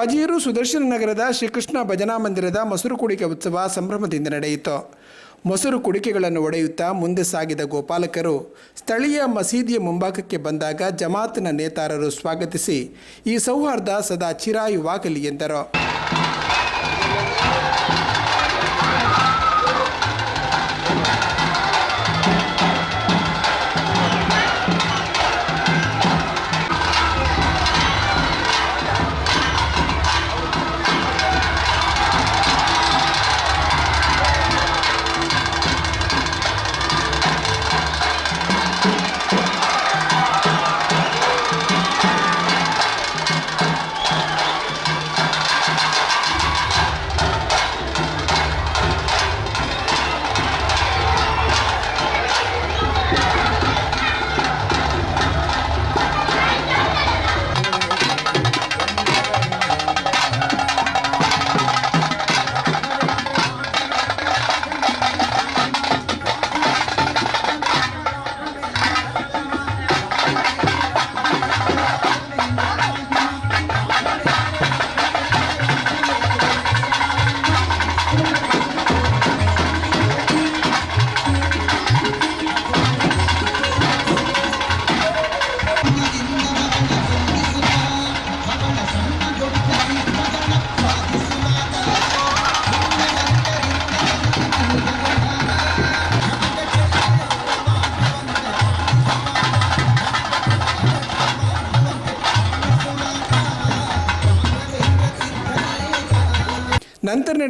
ಪಜೀರು ಸುದರ್ಶನ ನಗರದ ಶ್ರೀಕೃಷ್ಣ ಭಜನಾ ಮಂದಿರದ ಮೊಸರು ಕುಡಿಕೆ ಉತ್ಸವ ಸಂಭ್ರಮದಿಂದ ನಡೆಯಿತು. ಮೊಸರು ಕುಡಿಕೆಗಳನ್ನು ಒಡೆಯುತ್ತಾ ಮುಂದೆ ಸಾಗಿದ ಗೋಪಾಲಕರು ಸ್ಥಳೀಯ ಮಸೀದಿಯ ಮುಂಭಾಗಕ್ಕೆ ಬಂದಾಗ ಜಮಾತ್ನ ನೇತಾರರು ಸ್ವಾಗತಿಸಿ ಈ ಸೌಹಾರ್ದ ಸದಾ ಚಿರಾಯುವಾಗಲಿ ಎಂದರು.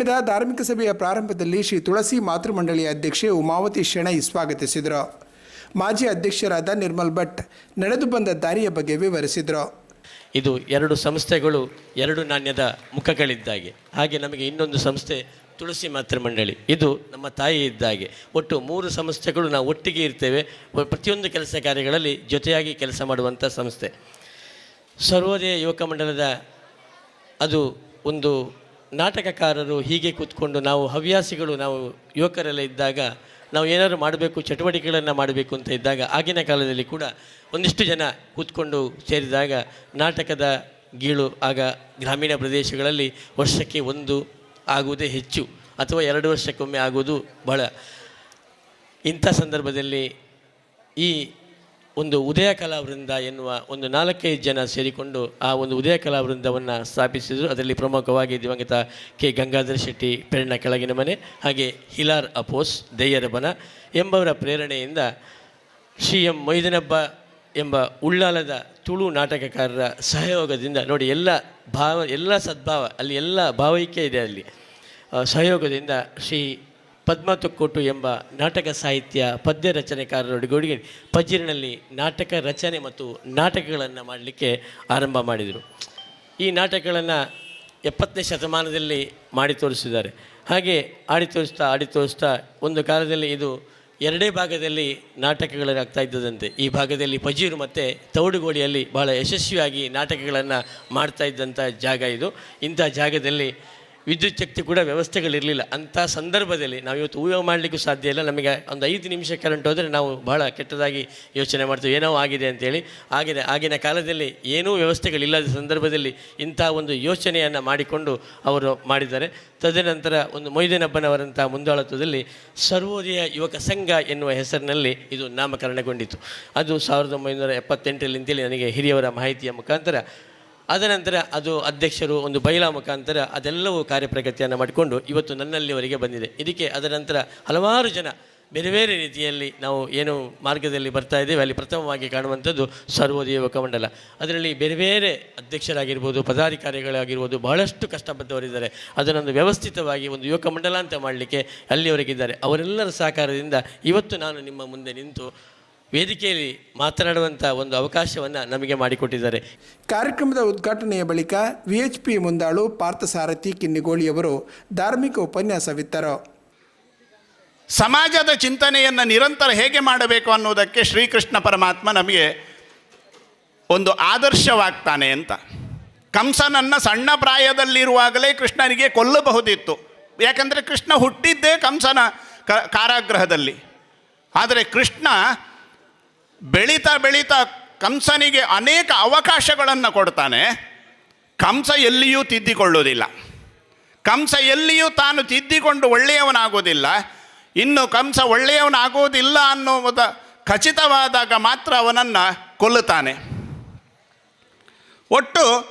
ನಡೆದ ಧಾರ್ಮಿಕ ಸಭೆಯ ಪ್ರಾರಂಭದಲ್ಲಿ ಶ್ರೀ ತುಳಸಿ ಮಾತೃಮಂಡಳಿಯ ಅಧ್ಯಕ್ಷೆ ಉಮಾವತಿ ಶೆಣೈ ಸ್ವಾಗತಿಸಿದರು. ಮಾಜಿ ಅಧ್ಯಕ್ಷರಾದ ನಿರ್ಮಲ್ ಭಟ್ ನಡೆದು ಬಂದ ದಾರಿಯ ಬಗ್ಗೆ ವಿವರಿಸಿದರು. ಇದು ಎರಡು ಸಂಸ್ಥೆಗಳು ಎರಡು ನಾಣ್ಯದ ಮುಖಗಳಿದ್ದಾಗೆ. ಹಾಗೆ ನಮಗೆ ಇನ್ನೊಂದು ಸಂಸ್ಥೆ ತುಳಸಿ ಮಾತೃಮಂಡಳಿ. ಇದು ನಮ್ಮ ತಾಯಿ ಇದ್ದಾಗೆ. ಒಟ್ಟು ಮೂರು ಸಂಸ್ಥೆಗಳು ನಾವು ಒಟ್ಟಿಗೆ ಇರ್ತೇವೆ. ಪ್ರತಿಯೊಂದು ಕೆಲಸ ಕಾರ್ಯಗಳಲ್ಲಿ ಜೊತೆಯಾಗಿ ಕೆಲಸ ಮಾಡುವಂಥ ಸಂಸ್ಥೆ. ಸರ್ವೋದಯ ಯುವಕ ಮಂಡಲದ ಅದು ಒಂದು ನಾಟಕಕಾರರು ಹೀಗೆ ಕೂತ್ಕೊಂಡು ನಾವು ಹವ್ಯಾಸಿಗಳು, ನಾವು ಯುವಕರೆಲ್ಲ ಇದ್ದಾಗ ನಾವು ಏನಾದರೂ ಮಾಡಬೇಕು, ಚಟುವಟಿಕೆಗಳನ್ನು ಮಾಡಬೇಕು ಅಂತ ಇದ್ದಾಗ ಆಗಿನ ಕಾಲದಲ್ಲಿ ಕೂಡ ಒಂದಿಷ್ಟು ಜನ ಕೂತ್ಕೊಂಡು ಸೇರಿದಾಗ ನಾಟಕದ ಗೀಳು ಆಗ ಗ್ರಾಮೀಣ ಪ್ರದೇಶಗಳಲ್ಲಿ ವರ್ಷಕ್ಕೆ ಒಂದು ಆಗುವುದೇ ಹೆಚ್ಚು ಅಥವಾ ಎರಡು ವರ್ಷಕ್ಕೊಮ್ಮೆ ಆಗುವುದು ಬಹಳ. ಇಂಥ ಸಂದರ್ಭದಲ್ಲಿ ಈ ಒಂದು ಉದಯ ಕಲಾವೃಂದ ಎನ್ನುವ ಒಂದು ನಾಲ್ಕೈದು ಜನ ಸೇರಿಕೊಂಡು ಆ ಒಂದು ಉದಯ ಕಲಾವೃಂದವನ್ನು ಸ್ಥಾಪಿಸಿದರು. ಅದರಲ್ಲಿ ಪ್ರಮುಖವಾಗಿ ದಿವಂಗತ ಕೆ. ಗಂಗಾಧರ ಶೆಟ್ಟಿ ಪೆರಣ್ಣ ಕೆಳಗಿನ ಮನೆ, ಹಾಗೆ ಹಿಲಾರ್ ಅಪೋಸ್ ದೈಯರಬನ ಎಂಬವರ ಪ್ರೇರಣೆಯಿಂದ ಶ್ರೀ ಎಂ ಮೊಯ್ದನಬ್ಬ ಎಂಬ ಉಳ್ಳಾಲದ ತುಳು ನಾಟಕಕಾರರ ಸಹಯೋಗದಿಂದ ನೋಡಿ ಎಲ್ಲ ಭಾವ, ಎಲ್ಲ ಸದ್ಭಾವ, ಅಲ್ಲಿ ಎಲ್ಲ ಭಾವೈಕ್ಯ ಇದೆ ಅಲ್ಲಿ. ಸಹಯೋಗದಿಂದ ಶ್ರೀ ಪದ್ಮ ತೊಕ್ಕೋಟು ಎಂಬ ನಾಟಕ ಸಾಹಿತ್ಯ ಪದ್ಯ ರಚನೆಕಾರರೊಡಗೂಡಿಗೆ ಪಜಿರಿನಲ್ಲಿ ನಾಟಕ ರಚನೆ ಮತ್ತು ನಾಟಕಗಳನ್ನು ಮಾಡಲಿಕ್ಕೆ ಆರಂಭ ಮಾಡಿದರು. ಈ ನಾಟಕಗಳನ್ನು ಎಪ್ಪತ್ತನೇ ಶತಮಾನದಲ್ಲಿ ಮಾಡಿ ತೋರಿಸಿದ್ದಾರೆ. ಹಾಗೆ ಆಡಿ ತೋರಿಸ್ತಾ ಆಡಿ ತೋರಿಸ್ತಾ ಒಂದು ಕಾಲದಲ್ಲಿ ಇದು ಎರಡೇ ಭಾಗದಲ್ಲಿ ನಾಟಕಗಳಾಗ್ತಾ ಇದ್ದದಂತೆ. ಈ ಭಾಗದಲ್ಲಿ ಪಜೀರು ಮತ್ತು ತೌಡುಗೋಡಿಯಲ್ಲಿ ಬಹಳ ಯಶಸ್ವಿಯಾಗಿ ನಾಟಕಗಳನ್ನು ಮಾಡ್ತಾ ಇದ್ದಂಥ ಜಾಗ ಇದು. ಇಂಥ ಜಾಗದಲ್ಲಿ ವಿದ್ಯುತ್ ಶಕ್ತಿ ಕೂಡ ವ್ಯವಸ್ಥೆಗಳಿರಲಿಲ್ಲ. ಅಂಥ ಸಂದರ್ಭದಲ್ಲಿ ನಾವು ಇವತ್ತು ಊಹೆ ಮಾಡಲಿಕ್ಕೂ ಸಾಧ್ಯ ಇಲ್ಲ. ನಮಗೆ ಒಂದು ಐದು ನಿಮಿಷ ಕರೆಂಟ್ ಹೋದರೆ ನಾವು ಬಹಳ ಕೆಟ್ಟದಾಗಿ ಯೋಚನೆ ಮಾಡ್ತೀವಿ. ಏನೋ ಆಗಿದೆ ಅಂತೇಳಿ. ಆಗಿದೆ, ಆಗಿನ ಕಾಲದಲ್ಲಿ ಏನೂ ವ್ಯವಸ್ಥೆಗಳಿಲ್ಲದ ಸಂದರ್ಭದಲ್ಲಿ ಇಂಥ ಒಂದು ಯೋಚನೆಯನ್ನು ಮಾಡಿಕೊಂಡು ಅವರು ಮಾಡಿದ್ದಾರೆ. ತದನಂತರ ಒಂದು ಮೊಯ್ದನಬ್ಬನವರಂಥ ಮುಂದಾಳತ್ವದಲ್ಲಿ ಸರ್ವೋದಯ ಯುವಕ ಸಂಘ ಎನ್ನುವ ಹೆಸರಿನಲ್ಲಿ ಇದು ನಾಮಕರಣಗೊಂಡಿತು. ಅದು ಸಾವಿರದ ಒಂಬೈನೂರ ಎಪ್ಪತ್ತೆಂಟರಲ್ಲಿ ಅಂತೇಳಿ ನನಗೆ ಹಿರಿಯವರ ಮಾಹಿತಿಯ ಮುಖಾಂತರ ಅದನಂತರ ಅದು ಅಧ್ಯಕ್ಷರು ಒಂದು ಬೈಲಾ ಮುಖಾಂತರ ಅದೆಲ್ಲವೂ ಕಾರ್ಯಪ್ರಗತಿಯನ್ನು ಮಾಡಿಕೊಂಡು ಇವತ್ತು ನನ್ನಲ್ಲಿವರೆಗೆ ಬಂದಿದೆ. ಇದಕ್ಕೆ ಅದರ ನಂತರ ಹಲವಾರು ಜನ ಬೇರೆ ಬೇರೆ ರೀತಿಯಲ್ಲಿ ನಾವು ಏನು ಮಾರ್ಗದಲ್ಲಿ ಬರ್ತಾ ಇದ್ದೇವೆ. ಅಲ್ಲಿ ಪ್ರಥಮವಾಗಿ ಕಾಣುವಂಥದ್ದು ಸರ್ವೋದಯ ಮಂಡಲ. ಅದರಲ್ಲಿ ಬೇರೆ ಬೇರೆ ಅಧ್ಯಕ್ಷರಾಗಿರ್ಬೋದು, ಪದಾಧಿಕಾರಿಗಳಾಗಿರ್ಬೋದು ಬಹಳಷ್ಟು ಕಷ್ಟಪಟ್ಟವರಿದ್ದಾರೆ ಅದನ್ನೊಂದು ವ್ಯವಸ್ಥಿತವಾಗಿ ಒಂದು ಯುವಕ ಮಂಡಲ ಅಂತ ಮಾಡಲಿಕ್ಕೆ ಅಲ್ಲಿವರೆಗಿದ್ದಾರೆ ಅವರೆಲ್ಲರ ಸಹಕಾರದಿಂದ ಇವತ್ತು ನಾನು ನಿಮ್ಮ ಮುಂದೆ ನಿಂತು ವೇದಿಕೆಯಲ್ಲಿ ಮಾತನಾಡುವಂಥ ಒಂದು ಅವಕಾಶವನ್ನು ನಮಗೆ ಮಾಡಿಕೊಟ್ಟಿದ್ದಾರೆ. ಕಾರ್ಯಕ್ರಮದ ಉದ್ಘಾಟನೆಯ ಬಳಿಕ ವಿಎಚ್ಪಿ ಮುಂದಾಳು ಪಾರ್ಥಸಾರಥಿ ಕಿನ್ನಿಗೋಳಿಯವರು ಧಾರ್ಮಿಕ ಉಪನ್ಯಾಸವಿತ್ತರು ಸಮಾಜದ ಚಿಂತನೆಯನ್ನು ನಿರಂತರ ಹೇಗೆ ಮಾಡಬೇಕು ಅನ್ನೋದಕ್ಕೆ ಶ್ರೀಕೃಷ್ಣ ಪರಮಾತ್ಮ ನಮಗೆ ಒಂದು ಆದರ್ಶವಾಗ್ತಾನೆ ಅಂತ. ಕಂಸನನ್ನು ಸಣ್ಣ ಪ್ರಾಯದಲ್ಲಿರುವಾಗಲೇ ಕೃಷ್ಣನಿಗೆ ಕೊಲ್ಲಬಹುದಿತ್ತು. ಯಾಕಂದರೆ ಕೃಷ್ಣ ಹುಟ್ಟಿದ್ದೇ ಕಂಸನ ಕ ಕಾರಾಗೃಹದಲ್ಲಿ. ಆದರೆ ಕೃಷ್ಣ ಬೆಳೀತಾ ಬೆಳೀತಾ ಕಂಸನಿಗೆ ಅನೇಕ ಅವಕಾಶಗಳನ್ನು ಕೊಡ್ತಾನೆ. ಕಂಸ ಎಲ್ಲಿಯೂ ತಿದ್ದಿಕೊಳ್ಳುವುದಿಲ್ಲ. ಕಂಸ ಎಲ್ಲಿಯೂ ತಾನು ತಿದ್ದಿಕೊಂಡು ಒಳ್ಳೆಯವನಾಗೋದಿಲ್ಲ ಇನ್ನು ಕಂಸ ಒಳ್ಳೆಯವನಾಗುವುದಿಲ್ಲ ಅನ್ನುವುದ ಖಚಿತವಾದಾಗ ಮಾತ್ರ ಅವನನ್ನು ಕೊಲ್ಲುತ್ತಾನೆ. ಒಟ್ಟು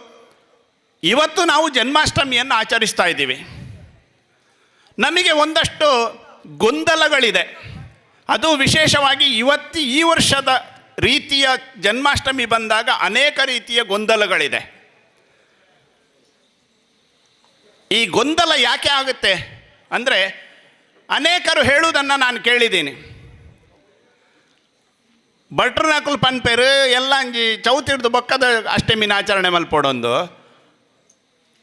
ಇವತ್ತು ನಾವು ಜನ್ಮಾಷ್ಟಮಿಯನ್ನು ಆಚರಿಸ್ತಾ ಇದ್ದೀವಿ. ನಮಗೆ ಒಂದಷ್ಟು ಗೊಂದಲಗಳಿದೆ. ಅದು ವಿಶೇಷವಾಗಿ ಇವತ್ತು ಈ ವರ್ಷದ ರೀತಿಯ ಜನ್ಮಾಷ್ಟಮಿ ಬಂದಾಗ ಅನೇಕ ರೀತಿಯ ಗೊಂದಲಗಳಿದೆ. ಈ ಗೊಂದಲ ಯಾಕೆ ಆಗುತ್ತೆ? ಅಂದರೆ ಅನೇಕರು ಹೇಳುವುದನ್ನು ನಾನು ಕೇಳಿದ್ದೀನಿ. ಭಟ್ರನಾಕುಲ್ ಪನ್ಪೇರು ಎಲ್ಲ ಚೌತಿ ಹಿಡ್ದು ಬೊಕ್ಕದ ಅಷ್ಟಮಿನ ಆಚರಣೆ ಮಲ್ಪೊಡೊಂದು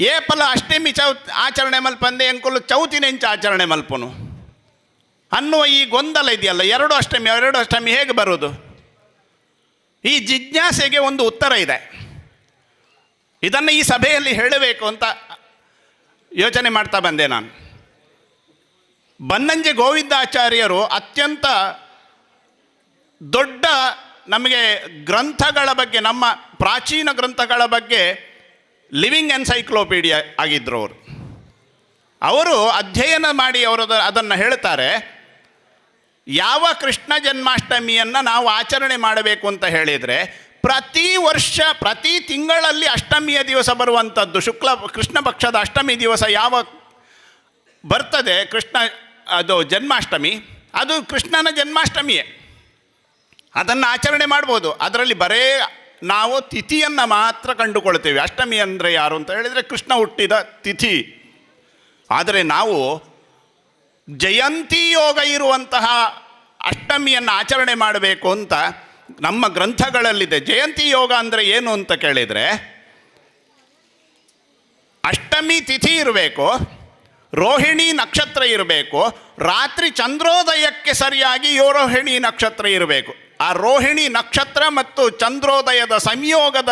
ಏಪಲ ಅಷ್ಟಮಿ ಚೌ ಆಚರಣೆ ಮಲ್ಪಂದೆ ಎಂಕುಲು ಚೌತಿನೆಂಚ ಆಚರಣೆ ಮಲ್ಪುನು ಅನ್ನುವ ಈ ಗೊಂದಲ ಇದೆಯಲ್ಲ, ಎರಡು ಅಷ್ಟಮಿ ಎರಡು ಅಷ್ಟಮಿ ಹೇಗೆ ಬರೋದು ಈ ಜಿಜ್ಞಾಸೆಗೆ ಒಂದು ಉತ್ತರ ಇದೆ. ಇದನ್ನು ಈ ಸಭೆಯಲ್ಲಿ ಹೇಳಬೇಕು ಅಂತ ಯೋಚನೆ ಮಾಡ್ತಾ ಬಂದೆ ನಾನು. ಬನ್ನಂಜೆ ಗೋವಿಂದಾಚಾರ್ಯರು ಅತ್ಯಂತ ದೊಡ್ಡ ನಮಗೆ ಗ್ರಂಥಗಳ ಬಗ್ಗೆ, ನಮ್ಮ ಪ್ರಾಚೀನ ಗ್ರಂಥಗಳ ಬಗ್ಗೆ ಲಿವಿಂಗ್ ಎನ್ಸೈಕ್ಲೋಪೀಡಿಯಾ ಆಗಿದ್ದರು ಅವರು. ಅವರು ಅಧ್ಯಯನ ಮಾಡಿ ಅವರು ಅದನ್ನು ಹೇಳ್ತಾರೆ. ಯಾವ ಕೃಷ್ಣ ಜನ್ಮಾಷ್ಟಮಿಯನ್ನು ನಾವು ಆಚರಣೆ ಮಾಡಬೇಕು ಅಂತ ಹೇಳಿದರೆ ಪ್ರತಿ ವರ್ಷ, ಪ್ರತಿ ತಿಂಗಳಲ್ಲಿ ಅಷ್ಟಮಿಯ ದಿವಸ ಬರುವಂಥದ್ದು, ಶುಕ್ಲ, ಕೃಷ್ಣ ಪಕ್ಷದ ಅಷ್ಟಮಿ ದಿವಸ ಯಾವ ಬರ್ತದೆ, ಕೃಷ್ಣ, ಅದು ಜನ್ಮಾಷ್ಟಮಿ, ಅದು ಕೃಷ್ಣನ ಜನ್ಮಾಷ್ಟಮಿಯೇ. ಅದನ್ನು ಆಚರಣೆ ಮಾಡ್ಬೋದು. ಅದರಲ್ಲಿ ಬರೇ ನಾವು ತಿಥಿಯನ್ನು ಮಾತ್ರ ಕಂಡುಕೊಳ್ತೇವೆ. ಅಷ್ಟಮಿ ಅಂದರೆ ಯಾರು ಅಂತ ಹೇಳಿದರೆ ಕೃಷ್ಣ ಹುಟ್ಟಿದ ತಿಥಿ. ಆದರೆ ನಾವು ಜಯಂತಿ ಯೋಗ ಇರುವಂತಹ ಅಷ್ಟಮಿಯನ್ನು ಆಚರಣೆ ಮಾಡಬೇಕು ಅಂತ ನಮ್ಮ ಗ್ರಂಥಗಳಲ್ಲಿದೆ. ಜಯಂತಿ ಯೋಗ ಅಂದರೆ ಏನು ಅಂತ ಕೇಳಿದರೆ ಅಷ್ಟಮಿ ತಿಥಿ ಇರಬೇಕು ರೋಹಿಣಿ ನಕ್ಷತ್ರ ಇರಬೇಕು ರಾತ್ರಿ ಚಂದ್ರೋದಯಕ್ಕೆ ಸರಿಯಾಗಿ ಯೋರೋಹಿಣಿ ನಕ್ಷತ್ರ ಇರಬೇಕು. ಆ ರೋಹಿಣಿ ನಕ್ಷತ್ರ ಮತ್ತು ಚಂದ್ರೋದಯದ ಸಂಯೋಗದ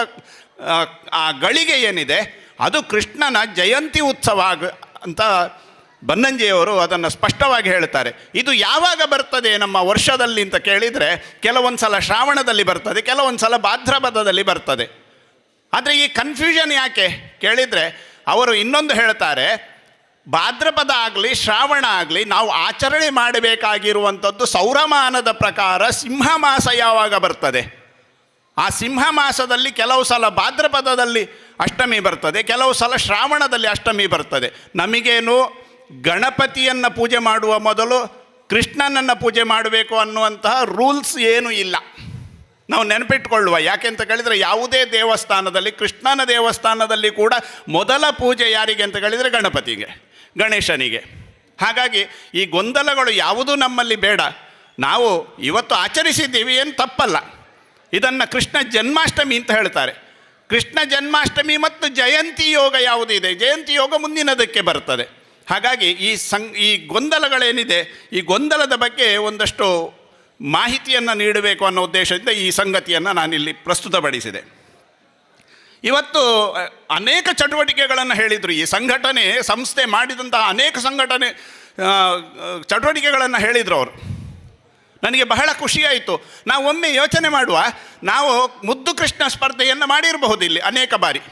ಆ, ಗಳಿಗೆ ಏನಿದೆ ಅದು ಕೃಷ್ಣನ ಜಯಂತಿ ಉತ್ಸವ ಅಂತ ಬನ್ನಂಜಿಯವರು ಅದನ್ನು ಸ್ಪಷ್ಟವಾಗಿ ಹೇಳ್ತಾರೆ. ಇದು ಯಾವಾಗ ಬರ್ತದೆ ನಮ್ಮ ವರ್ಷದಲ್ಲಿ ಅಂತ ಕೇಳಿದರೆ ಕೆಲವೊಂದು ಸಲ ಶ್ರಾವಣದಲ್ಲಿ ಬರ್ತದೆ ಕೆಲವೊಂದು ಸಲ ಭಾದ್ರಪದದಲ್ಲಿ ಬರ್ತದೆ. ಆದರೆ ಈ ಕನ್ಫ್ಯೂಷನ್ ಯಾಕೆ? ಕೇಳಿದರೆ ಅವರು ಇನ್ನೊಂದು ಹೇಳ್ತಾರೆ, ಭಾದ್ರಪದ ಆಗಲಿ, ಶ್ರಾವಣ ಆಗಲಿ, ನಾವು ಆಚರಣೆ ಮಾಡಬೇಕಾಗಿರುವಂಥದ್ದು ಸೌರಮಾನದ ಪ್ರಕಾರ ಸಿಂಹ ಮಾಸ ಯಾವಾಗ ಬರ್ತದೆ? ಆ ಸಿಂಹ ಮಾಸದಲ್ಲಿ ಕೆಲವು ಸಲ ಭಾದ್ರಪದದಲ್ಲಿ ಅಷ್ಟಮಿ ಬರ್ತದೆ, ಕೆಲವು ಸಲ ಶ್ರಾವಣದಲ್ಲಿ ಅಷ್ಟಮಿ ಬರ್ತದೆ. ನಮಗೇನು ಗಣಪತಿಯನ್ನು ಪೂಜೆ ಮಾಡುವ ಮೊದಲು ಕೃಷ್ಣನನ್ನು ಪೂಜೆ ಮಾಡಬೇಕು ಅನ್ನುವಂತಹ ರೂಲ್ಸ್ ಏನೂ ಇಲ್ಲ. ನಾವು ನೆನಪಿಟ್ಕೊಳ್ಳುವ ಯಾಕೆ ಅಂತ ಕೇಳಿದರೆ ಯಾವುದೇ ದೇವಸ್ಥಾನದಲ್ಲಿ, ಕೃಷ್ಣನ ದೇವಸ್ಥಾನದಲ್ಲಿ ಕೂಡ ಮೊದಲ ಪೂಜೆ ಯಾರಿಗೆ ಅಂತ ಕೇಳಿದರೆ ಗಣಪತಿಗೆ, ಗಣೇಶನಿಗೆ. ಹಾಗಾಗಿ ಈ ಗೊಂದಲಗಳು ಯಾವುದೂ ನಮ್ಮಲ್ಲಿ ಬೇಡ. ನಾವು ಇವತ್ತು ಆಚರಿಸಿದ್ದೀವಿ ಏನು ತಪ್ಪಲ್ಲ. ಇದನ್ನು ಕೃಷ್ಣ ಜನ್ಮಾಷ್ಟಮಿ ಅಂತ ಹೇಳ್ತಾರೆ. ಕೃಷ್ಣ ಜನ್ಮಾಷ್ಟಮಿ ಮತ್ತು ಜಯಂತಿ ಯೋಗ ಯಾವುದಿದೆ ಜಯಂತಿ ಯೋಗ ಮುಂದಿನದಕ್ಕೆ ಬರ್ತದೆ. ಹಾಗಾಗಿ ಈ ಸಂ ಈ ಗೊಂದಲಗಳೇನಿದೆ, ಈ ಗೊಂದಲದ ಬಗ್ಗೆ ಒಂದಷ್ಟು ಮಾಹಿತಿಯನ್ನು ನೀಡಬೇಕು ಅನ್ನೋ ಉದ್ದೇಶದಿಂದ ಈ ಸಂಗತಿಯನ್ನು ನಾನಿಲ್ಲಿ ಪ್ರಸ್ತುತಪಡಿಸಿದೆ. ಇವತ್ತು ಅನೇಕ ಚಟುವಟಿಕೆಗಳನ್ನು ಹೇಳಿದರು. ಈ ಸಂಘಟನೆ, ಸಂಸ್ಥೆ ಮಾಡಿದಂತಹ ಅನೇಕ ಸಂಘಟನೆ ಚಟುವಟಿಕೆಗಳನ್ನು ಹೇಳಿದರು ಅವರು. ನನಗೆ ಬಹಳ ಖುಷಿಯಾಯಿತು. ನಾವು ಒಮ್ಮೆ ಯೋಚನೆ ಮಾಡುವ, ನಾವು ಮುದ್ದು ಕೃಷ್ಣ ಸ್ಪರ್ಧೆಯನ್ನು ಮಾಡಿರಬಹುದು ಇಲ್ಲಿ ಅನೇಕ ಬಾರಿ.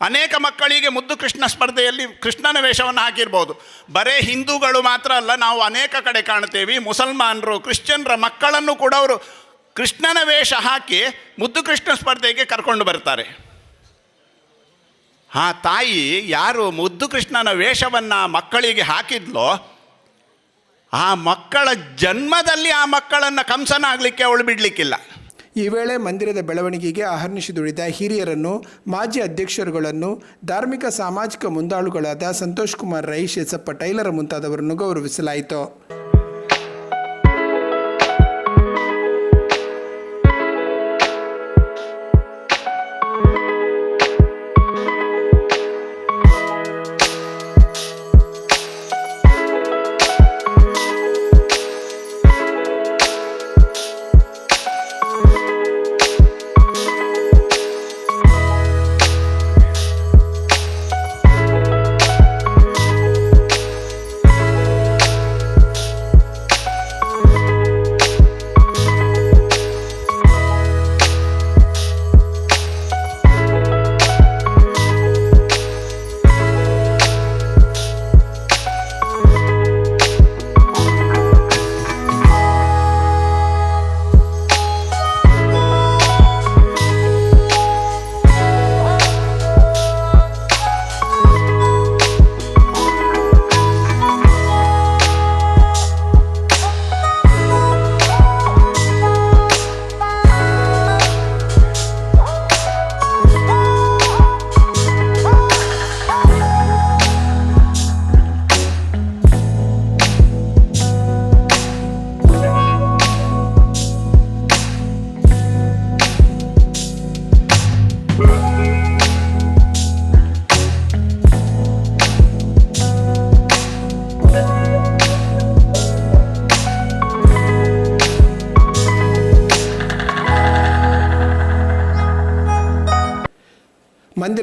ಅನೇಕ ಮಕ್ಕಳಿಗೆ ಮುದ್ದು ಕೃಷ್ಣ ಸ್ಪರ್ಧೆಯಲ್ಲಿ ಕೃಷ್ಣನ ವೇಷವನ್ನು ಹಾಕಿರ್ಬೋದು. ಬರೇ ಹಿಂದೂಗಳು ಮಾತ್ರ ಅಲ್ಲ, ನಾವು ಅನೇಕ ಕಡೆ ಕಾಣ್ತೇವೆ. ಮುಸಲ್ಮಾನರು, ಕ್ರಿಶ್ಚಿಯನ್ರ ಮಕ್ಕಳನ್ನು ಕೂಡ ಅವರು ಕೃಷ್ಣನ ವೇಷ ಹಾಕಿ ಮುದ್ದು ಕೃಷ್ಣ ಸ್ಪರ್ಧೆಗೆ ಕರ್ಕೊಂಡು ಬರ್ತಾರೆ. ಆ ತಾಯಿ, ಯಾರು ಮುದ್ದು ಕೃಷ್ಣನ ವೇಷವನ್ನು ಮಕ್ಕಳಿಗೆ ಹಾಕಿದ್ಲೋ, ಆ ಮಕ್ಕಳ ಜನ್ಮದಲ್ಲಿ ಆ ಮಕ್ಕಳನ್ನು ಕಂಸನಾಗಲಿಕ್ಕೆ ಅವಳು ಬಿಡಲಿಕ್ಕಿಲ್ಲ. ಈ ವೇಳೆ ಮಂದಿರದ ಬೆಳವಣಿಗೆಗೆ ಅಹರ್ನಿಶಿ ದುಡಿದ ಹಿರಿಯರನ್ನು, ಮಾಜಿ ಅಧ್ಯಕ್ಷರುಗಳನ್ನು, ಧಾರ್ಮಿಕ ಸಾಮಾಜಿಕ ಮುಂದಾಳುಗಳಾದ ಸಂತೋಷ್ ಕುಮಾರ್ ರೈ ಶೇಸಪ್ಪ ಟೈಲರ್ ಮುಂತಾದವರನ್ನು ಗೌರವಿಸಲಾಯಿತು.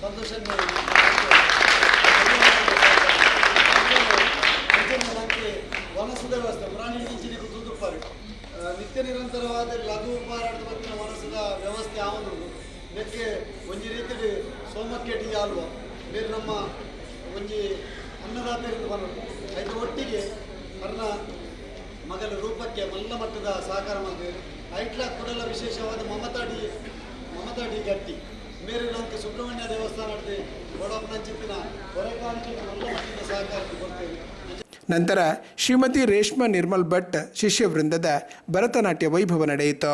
ಸಂತೋಷ ನನಗೆ ವನಸದ ವ್ಯವಸ್ಥೆ ಪ್ರಾಣಿ ಇಂಚಿನ ತೂದುಪ್ಪಾರು ನಿತ್ಯ ನಿರಂತರವಾದ ಲಘು ಉಪಹಾರದ ಬಗ್ಗೆ ವನಸದ ವ್ಯವಸ್ಥೆ ಆವನು ಇದಕ್ಕೆ ಒಂಜಿ ರೀತಿ ಸೋಮಕ್ಕೆ ಟೀ ಅಲ್ವ ಬೇರೆ ನಮ್ಮ ಒಂಜಿ ಅನ್ನದಾತರಿಂದ ಬರೋದು ಐದು ಒಟ್ಟಿಗೆ ಅರ್ನ ಮಗಲ ರೂಪಕ್ಕೆ ಮಲ್ಲ ಮಟ್ಟದ ಸಹಕಾರ ಮಾಡಿದೆ ಐಟ್ಲ ಕೊಡಲ ವಿಶೇಷವಾದ ಮಮತಾಡಿ ಮಮತಾಡಿ ಗಟ್ಟಿ ಮೇರೆ ನಮಗೆ ಸುಬ್ರಹ್ಮಣ್ಯ ದೇವಸ್ಥಾನ ನಡೆದು ಗೋಡಪ್ಪನ ಚಿತ್ತಿನ ಹೊರಕಾಣಿಕೆ ಮಲ್ಲ ಮಟ್ಟದ ಸಹಕಾರ ಕೊಡ್ತೇವೆ. ನಂತರ ಶ್ರೀಮತಿ ರೇಷ್ಮಾ ನಿರ್ಮಲ್ ಭಟ್ ಶಿಷ್ಯವೃಂದದ ಭರತನಾಟ್ಯ ವೈಭವ ನಡೆಯಿತು.